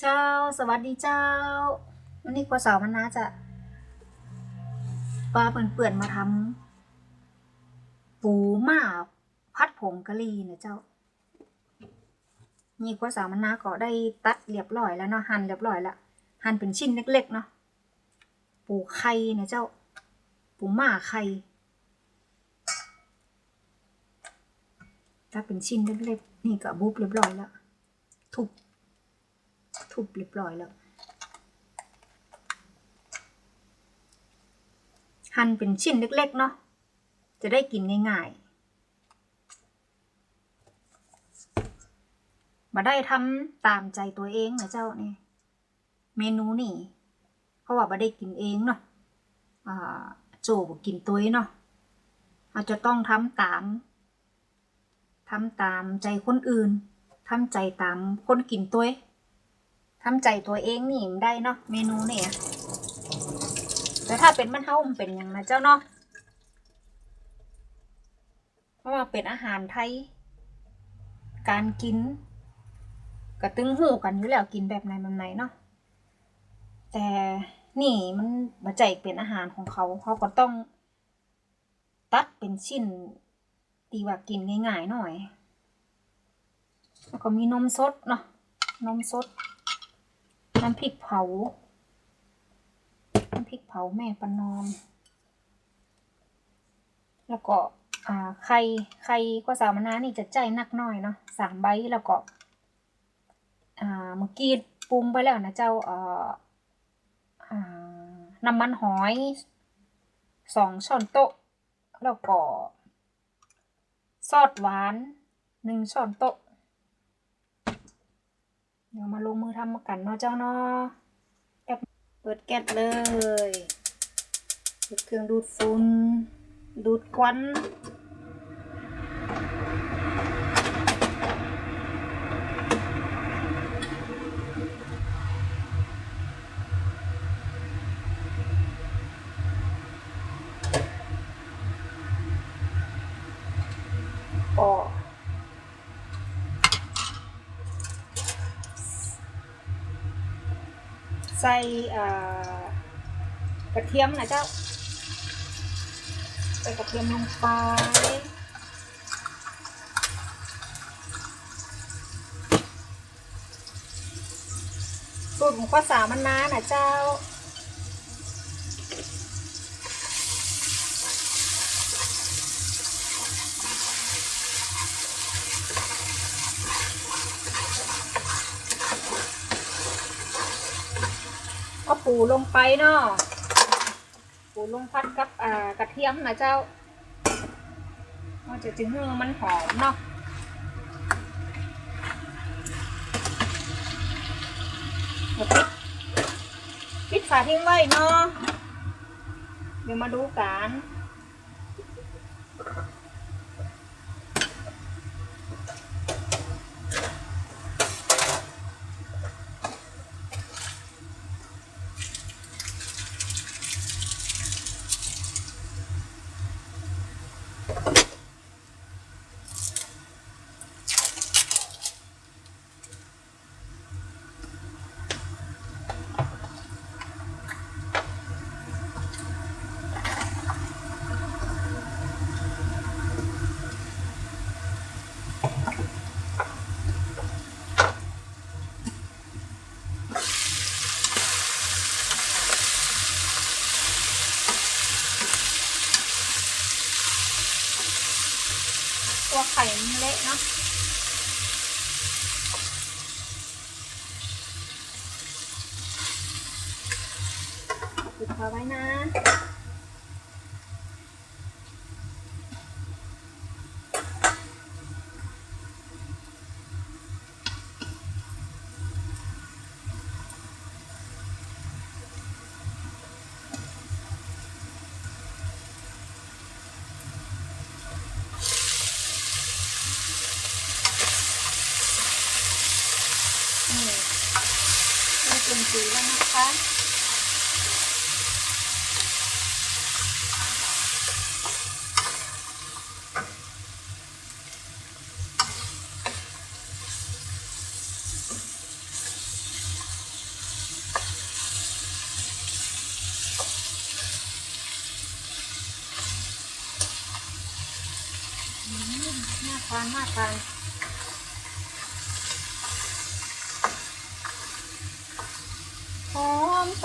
เจ้า สวัสดีเจ้า วันนี้กว่าสาวมันน่าจะปลาเปื่อนๆมาทำปูหม่าพัดผงกะหรี่นะเจ้า นี่กว่าสาวมันน่าก็ได้ตัดเรียบร้อยแล้วเนาะหั่นเรียบร้อยล้วหั่นเป็นชิ้นเล็กๆเนาะปูไข่นะเจ้า ปูหม่าไข่ตัดเป็นชิ้นเล็กๆนี่ก็บุบเรียบร้อยแล้วทุบ ทุบเรียบร้อยแล้ว หั่นเป็นชิ้นเล็กๆเนาะ จะได้กินง่ายๆมาได้ทำตามใจตัวเองนะเจ้านี่ เมนูนี่ เพราะว่ามาได้กินเองเนาะโจบกกินตัวเองเนาะเราจะต้องทำตามทำตามใจคนอื่น ทำใจตามคนกินตัวเอง ทำใจตัวเองนี่ได้เนาะเมนูเนี่ยแต่ถ้าเป็นมันเฮามันเป็นอย่างนะเจ้าเนาะเพราะว่าเป็นอาหารไทย การกินกระตึงหูกันอยู่แล้วกินแบบไหนแบบไหนเนาะแต่นี่มันมาใจเป็นอาหารของเขาเขาก็ต้อง ตัดเป็นชิ้นตีว่ากินง่ายๆหน่อย แล้วก็มีนมสดเนาะนมสด น้ำพริกเผา น้ำพริกเผาแม่ประนอม แล้วก็อ่าไข่ไข่ก็สามนานี่จะใจนักหน่อยเนาะสามใบแล้วก็อ่าเมื่อกี้ปรุงไปแล้วนะเจ้าเอ่ออ่าน้ำมันหอยสองช้อนโต๊ะ แล้วก็ซอสหวานหนึ่งช้อนโต๊ะ เดี๋ยวมาลงมือทำกันเนาะเจ้าเนาะแก๊สเปิดแก๊สเลยเปิดเครื่องดูดฝุ่นดูดควัน ก็ ใส่กระเทียมนะเจ้า ใส่กระเทียมลงไปสูตรของข้าสามันนานะเจ้า ปูลงไปเนาะปูลงพัดกับอ่ากระเทียมนะเจ้ามันจะจึงให้มันหอมเนาะปิดฝาทิ้งไว้เนาะเดี๋ยวมาดูกัน เละเนาะปิดฝาไว้นะ kan? Selamat menikmati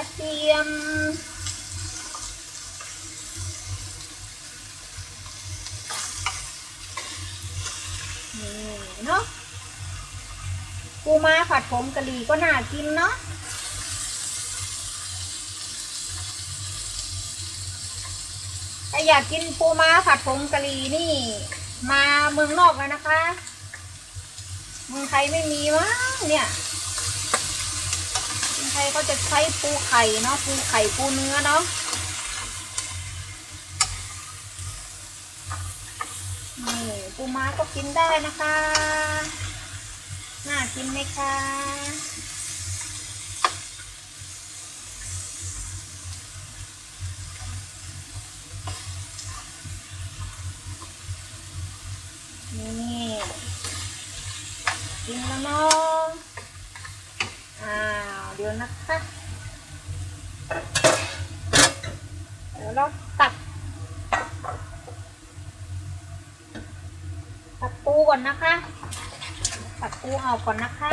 ระเทียม นี่เนาะปูมาผัดผงกะหรี่ก็น่ากินเนาะถ้าอยากกินปูม้าผัดผงกะหรี่นี่ มาเมืองนอกแล้วนะคะ เมืองไทยไม่มีมั้งเนี่ย ยเขาจะใช้ปูไข่เนาะปูไข่ปูเนื้อเนาะนี่ปูม้าก็กินได้นะคะ น่ากินไหมคะ นี่กินแล้วเนาะอ้าวเดียวนะคะเดี๋ยวเราตัดตัดปูก่อนนะคะ ตัดปูออกก่อนนะคะ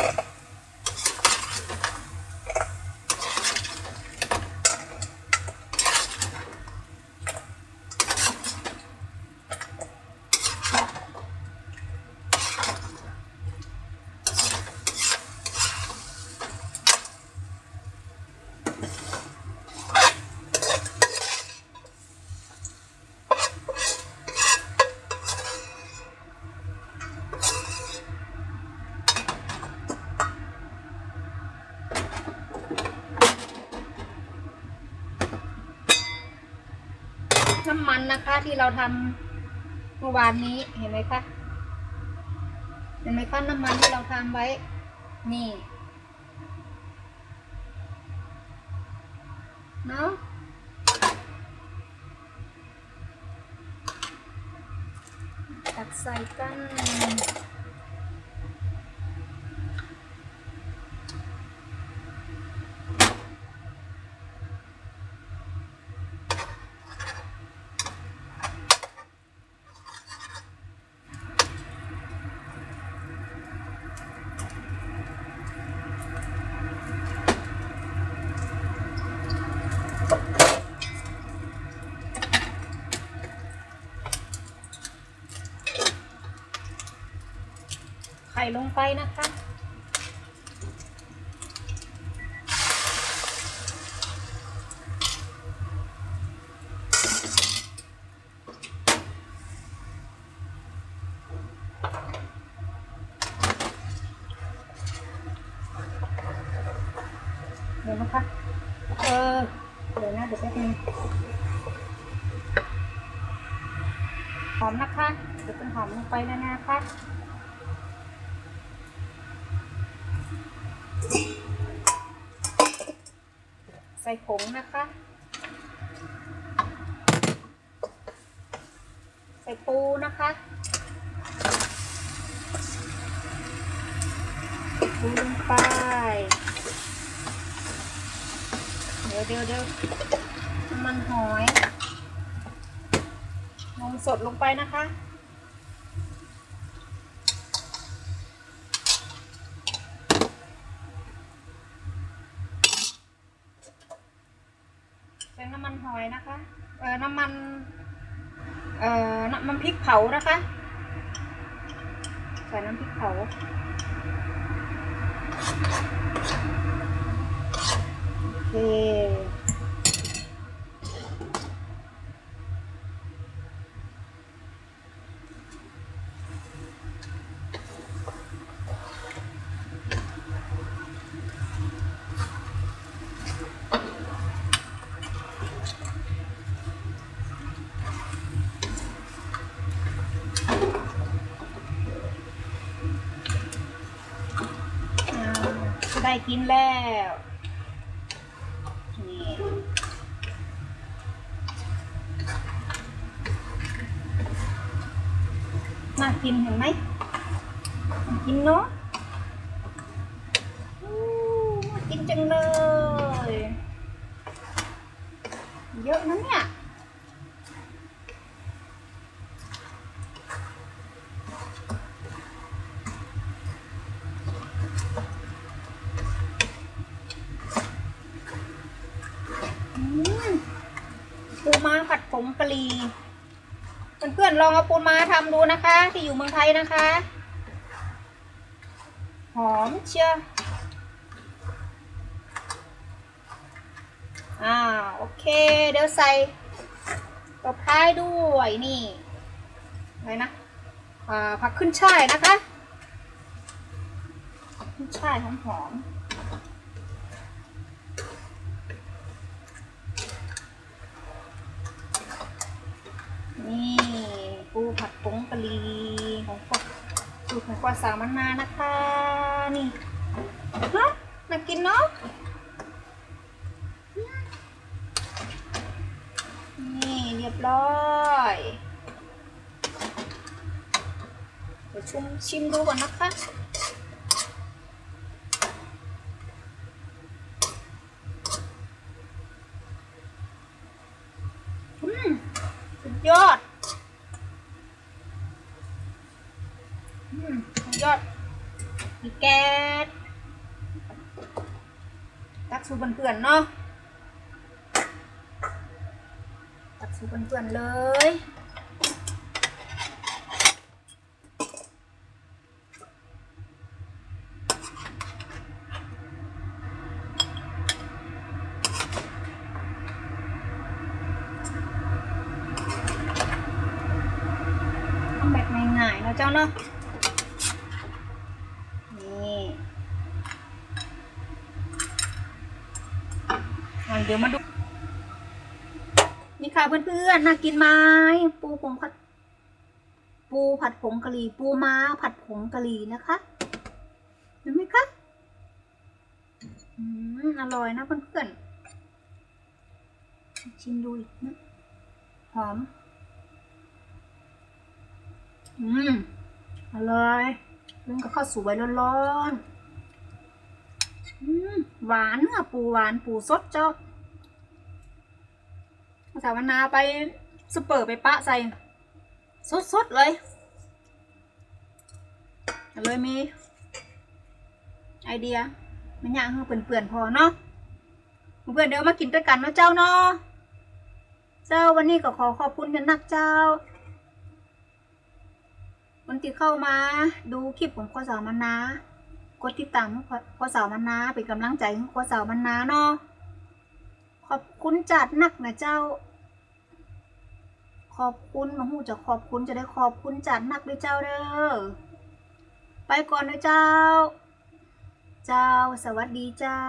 น้ำมันนะคะ ที่เราทำเมื่อวานนี้เห็นไหมคะเห็นไหมคะน้ำมันที่เราทำไว้ นี่เนาะตักใส่กัน ข่ลงไปนะคะ เดี๋ยวนะคะ เออ เดี๋ยวนะเดี๋ยวแป๊บนึงหอมนะคะเดี๋ยวเป็นหอมลงไปแล้วนะคะ ส่ผงนะคะ ใส่ปูนะคะปูลงไป เดี๋ยวเดี๋ยวเดี๋ยวน้ำมันหอย นมสดลงไปนะคะ ใส่ น้ำมันหอยนะคะ เอ่อ น้ำมัน เอ่อ น้ำมันพริกเผานะคะ ใส่น้ำพริกเผา โอเค อ่า ได้กินแล้ว นี่น่ากินเห็นไหมกินเนาะน่ากินจังเลย เยอะนะเนี่ย น อืมปูม้าผัดผงกะหรี่เพื่อนๆลองเอา ปูม้าทำดูนะคะ ที่อยู่เมืองไทยนะคะ หอมเชียวอ่าโอเค เดี๋ยวใส่ตบท้ายด้วยนี่อะไรนะอ่าผักขึ้นช่ายนะคะ ขึ้นช่ายหอมหอมๆนี่ปู ผัดผงกะหรี่ของพ่อสูตรของพ่อสาวมานานะคะ นี่ฮะน่ากินเนาะนี่เรียบร้อยเดี๋ยวชุมชิมดูก่อนนะคะอืมสุดยอด อืม สุดยอด มีแก๊สตักสูบเพื่อนๆเนาะ ตักสูเปื่อนๆเลย ทำแบบง่ายๆเนาะเจ้าเนาะ นี่อะ เดี๋ยวมาดู นี่ค่ะเพื่อนๆน่ากินไหมปูผงผัด ปูผัดผงกะหรี่ ปูม้าผัดผงกะหรี่นะคะเห็นไหมคะอืมอร่อยนะเพื่อนๆชิมดูอีกนะหอม อืมอร่อยเรื่งกับข้าวสวยร้อนๆอืมหวานเนื้อปูหวานปูสดเจ้า สาวนาไปซุปเปอร์ไปปะใส่สดๆเลย เลยมี ไอเดีย มันย่างให้เปื่อนๆพอเนาะเพื่อนเดี๋ยวมากินด้วยกันเนาะเจ้าเนาะเจ้าวันนี้ก็ขอขอบคุณกันนักเจ้าวันที่เข้ามาดูคลิปของข้อสาวมันนากดติดตามข้อสาวมันนาเป็นกำลังใจของข้อสาวมันนาเนาะขอบคุณจัดนักนะเจ้า ขอบคุณมาหูจะขอบคุณจะได้ขอบคุณจัดนักด้วยเจ้าเด้อ ไปก่อนนะเจ้า เจ้าสวัสดีเจ้า